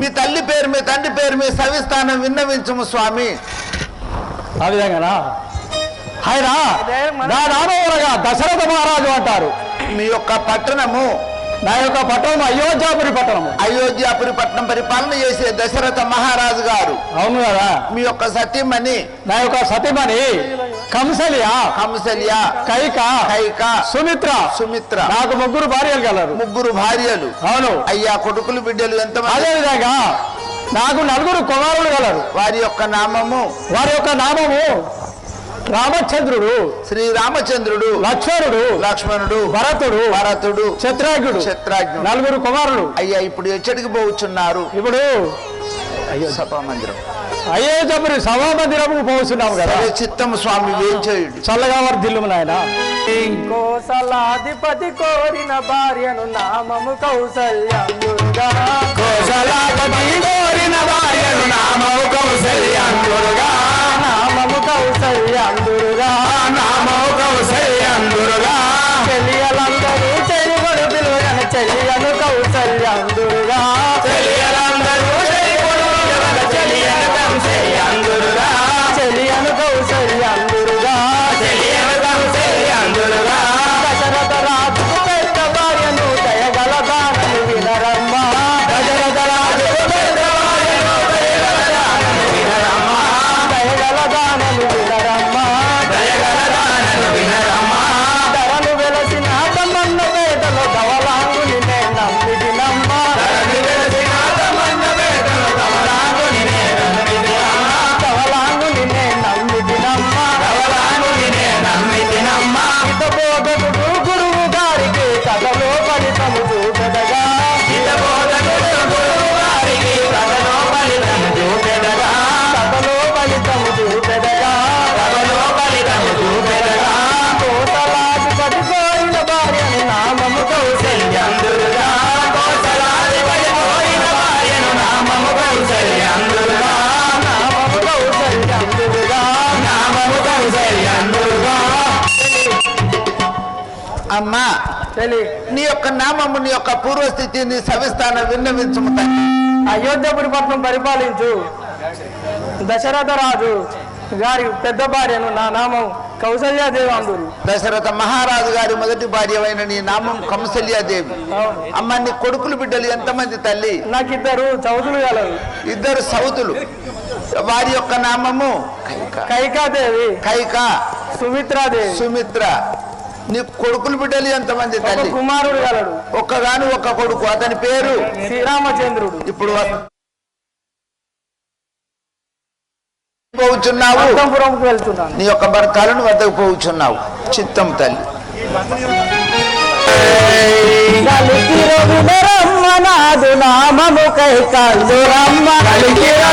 మీ తల్లి పేరు మీ తండ్రి పేరు మీ సవిస్థానం విన్నవించము స్వామి. ఆ విధంగానా? ఆయన నా నామవరగా దశరథ మహారాజు అంటారు. మీ యొక్క పట్టణము నా యొక్క పట్టణం అయోధ్యాపురి పట్టణము. అయోధ్యాపురి పట్టణం పరిపాలన చేసే దశరథ మహారాజు గారు. అవును కదా? మీ యొక్క సతీమణి. నా యొక్క సతీమణి కంసలియ కంసల్య కైక కైక సుమిత్ర సుమిత్ర. నాకు ముగ్గురు భార్యలు కలరు. ముగ్గురు భార్యలు. అవును. అయ్యా కొడుకులు బిడ్డలు ఎంతమంది? అదే విధంగా నాకు నలుగురు కుమారులు కలరు. వారి యొక్క నామము? వారి యొక్క నామము రామచంద్రుడు శ్రీరామచంద్రుడు లక్ష్మణుడు లక్ష్మణుడు భరతుడు భరతుడు చిత్రాగ్యుడు చిత్రాజ్ఞుడు నలుగురు కుమారులు. అయ్యా ఇప్పుడు ఎచ్చడికి పోవచ్చున్నారు ఇప్పుడు సభా మందిరం అయోధ్యపురి సభామందిరము పోతున్నాము కదా. సరే చిత్తము స్వామి వేంచేయుడు చల్లగా వర్ధిల్లుము నాయన. కోసలాధిపతి కోరిన భార్యను నామము కౌసల్యందుగా నామము కౌసల్యందుగా నామ అమ్మా నీ యొక్క నామము నీ యొక్క పూర్వస్థితి నీ సవిస్థానం విన్నవించము అయోధ్యపురి పట్నం పరిపాలించు. దశరథ రాజు గారి పెద్ద భార్యను నా నామం కౌసల్యాదేవి అందురు. దశరథ మహారాజు గారి మొదటి భార్యమైన నీ నామం కంసల్యాదేవి అమ్మ నీ కొడుకులు బిడ్డలు ఎంతమంది తల్లి? నాకిద్దరు చౌతులు గలరు. ఇద్దరు సౌతులు వారి యొక్క నామము కైకాదేవి కైక సుమిత్రాదేవి సుమిత్ర. నీ కొడుకులు బిడ్డలు ఎంతమంది తల్లి? కుమారుడు గలడు. ఒక్కగాను ఒక్క కొడుకు. అతని పేరు? శ్రీరామచంద్రుడు. ఇప్పుడు పోవుచున్నావు వెళ్తున్నాను. నీ యొక్క భర్తలను వద్దకు పోవుచున్నావు చిత్తం తల్లి. నామము కలికిర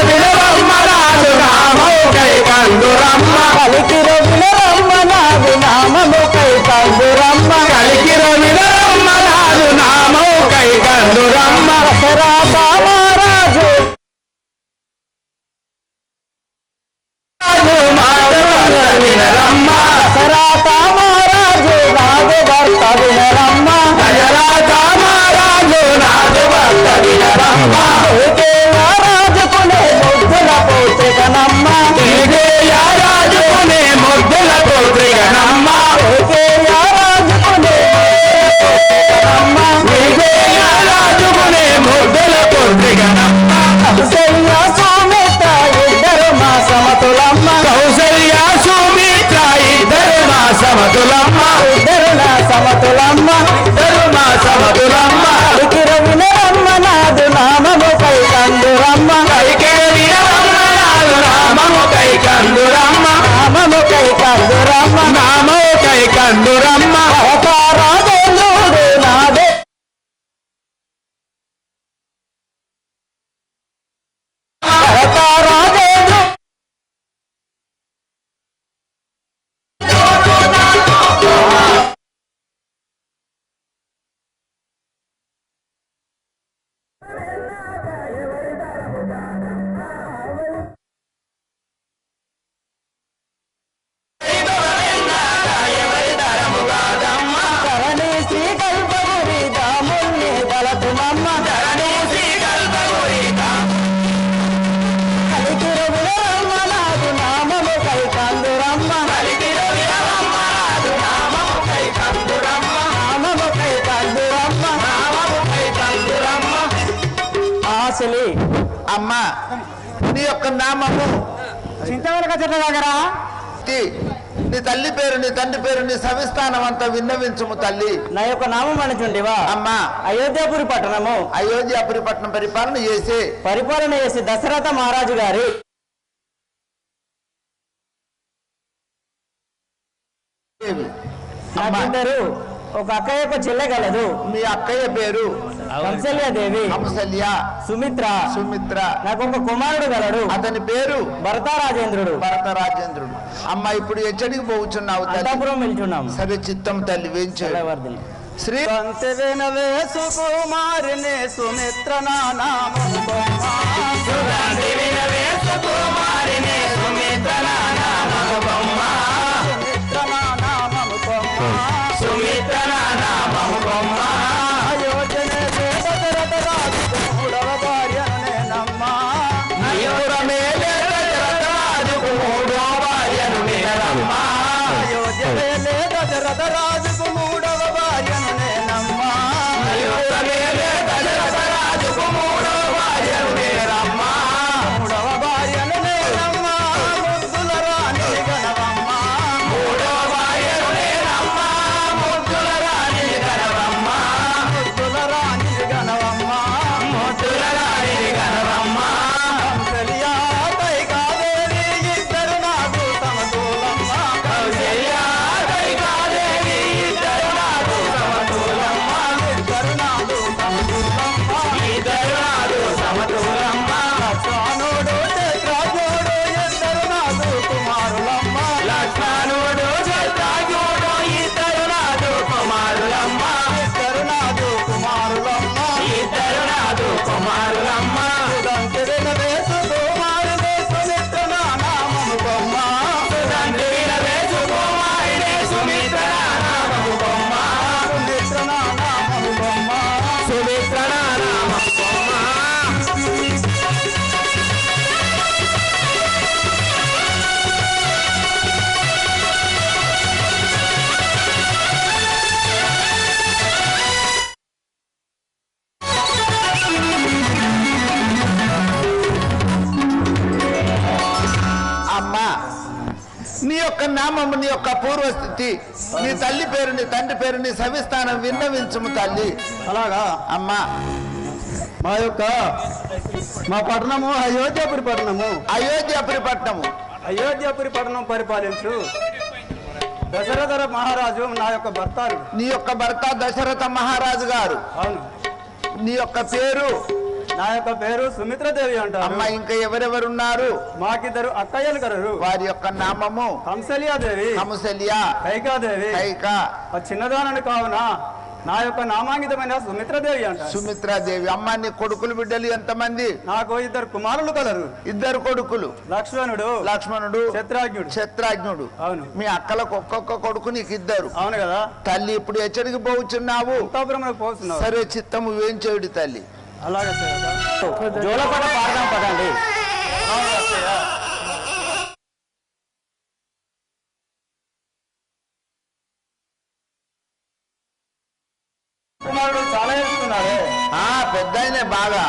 వినరమ్మ నాదు కై అమ్మా. నీ యొక్క నామము. చింతవలక చెట్ల దగ్గర? నీ తల్లి పేరు నీ తండ్రి పేరు నీ సవిస్థానం అంతా విన్నవించుము తల్లి. నా యొక్క నామం అనుచుంటివా అమ్మా. అయోధ్యాపురి పట్టణము. అయోధ్యాపురిపట్నం పరిపాలన చేసి. పరిపాలన చేసి దశరథ మహారాజు గారి. ఒక అక్కయ్య యొక్క చెల్లె గలదు మీ అక్కయ్య పేరు? కంసల్యాదేవి హంసల్య సుమిత్ర. సుమిత్ర. నాకు ఒక కుమారుడు గలడు. అతని పేరు భరత రాజేంద్రుడు. భరత రాజేంద్రుడు. అమ్మ ఇప్పుడు ఎచ్చడికి పోవచ్చున్నావు తల్లి. అంతాపురం వెళ్తున్నాం. సరే చిత్తం తల్లి వేయించు. శ్రీ వినవే సుకుమారిని సుమిత్ర నామము రాజుకు నామము నీ యొక్క పూర్వస్థితి నీ తల్లి పేరు నీ తండ్రి పేరు నీ సవిస్థానం విన్నవించుము తల్లి. అలాగా? అమ్మా. మా యొక్క మా పట్టణము అయోధ్యాపురి పట్టణము. అయోధ్యాపురి పట్టణము. అయోధ్యాపురి పట్టణం పరిపాలించు. దశరథర మహారాజు నా యొక్క భర్తారు. నీ యొక్క భర్త దశరథ మహారాజు గారు. అవును. నీ యొక్క పేరు నా యొక్క పేరు సుమిత్రదేవి అంటారు. అమ్మ ఇంకా ఎవరెవరున్నారు? మాకిద్దరు అక్కయ్యలు కలరు. వారి యొక్క నామము కంసలియాదేవి. హంసల్య కైకాదేవి. కైక. చిన్నదానని కావున నా యొక్క నామాంకితమైన సుమిత్రదేవి అంటారు. సుమిత్రాదేవి అమ్మ నీ కొడుకులు బిడ్డలు ఎంతమంది? నాకు ఇద్దరు కుమారులు కలరు. ఇద్దరు కొడుకులు. లక్ష్మణుడు లక్ష్మణుడు చిత్రాజ్ఞుడు క్షత్రాజ్ఞుడు. అవును. మీ అక్కలకు ఒక్కొక్క కొడుకు నీకు ఇద్దరు. అవును కదా. తల్లి ఇప్పుడు అంతాపురంలోకి పోతున్నావు సరే చిత్తము వేయించేవిడి తల్లి. అలాగే జోలపాట పాడదాం పదండి. కుమారుడు చాలా ఎత్తుతున్నాడే ఆ పెద్ద బాగా.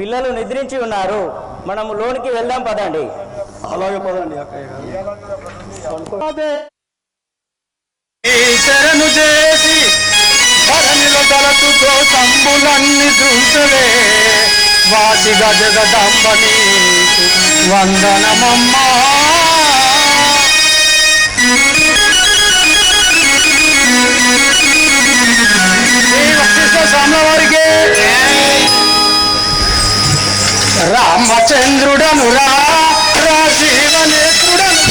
పిల్లలు నిద్రించి ఉన్నారు. మనము లోనికి వెళ్దాం పదండి. అలాగే పదండి అక్కయ్య శరణు చేసి ధరణిలో తలచుతో సంబులన్నీ చూసవే వాసిగా జగదంబని వందనమమ్మా. ఈ వశిష్ఠ స్వామివారికి. రామచంద్రుడను రా రాజీవనేత్రుడను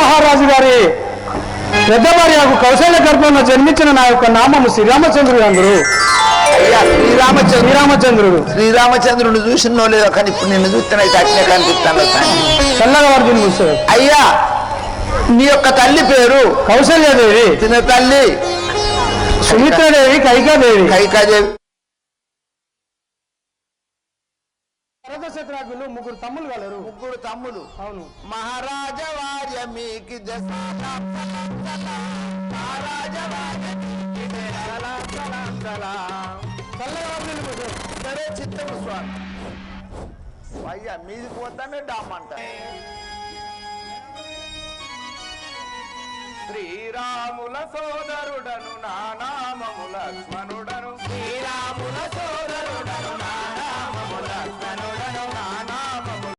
మహారాజు గారి పెద్ద భార్యకు కౌశల్య గర్భంలో జన్మించిన నా యొక్క నామము శ్రీరామచంద్రుడు అందరు అయ్యా శ్రీరామచంద్ర శ్రీరామచంద్రుడు. శ్రీరామచంద్రుని చూసినో లేదో కానీ ఇప్పుడు నిన్ను చూస్తేనైతే అట్లే కనిపిస్తాను. చల్లగా వర్జుని కూర్చోడు అయ్యా నీ యొక్క తల్లి పేరు కౌశల్యాదేవి. చిన్న తల్లి సుమిత్రాదేవి కైకాదేవి. కైకాదేవి. ముగ్గురు తమ్ములు కలరు ముగ్గురు తమ్ములు. అవును. మహారాజ మీకు సరే చిత్తము స్వామి. అయ్యా మీది పోతానే డామ్ శ్రీరాముల సోదరుడను నా నామము లక్ష్మణుడను సో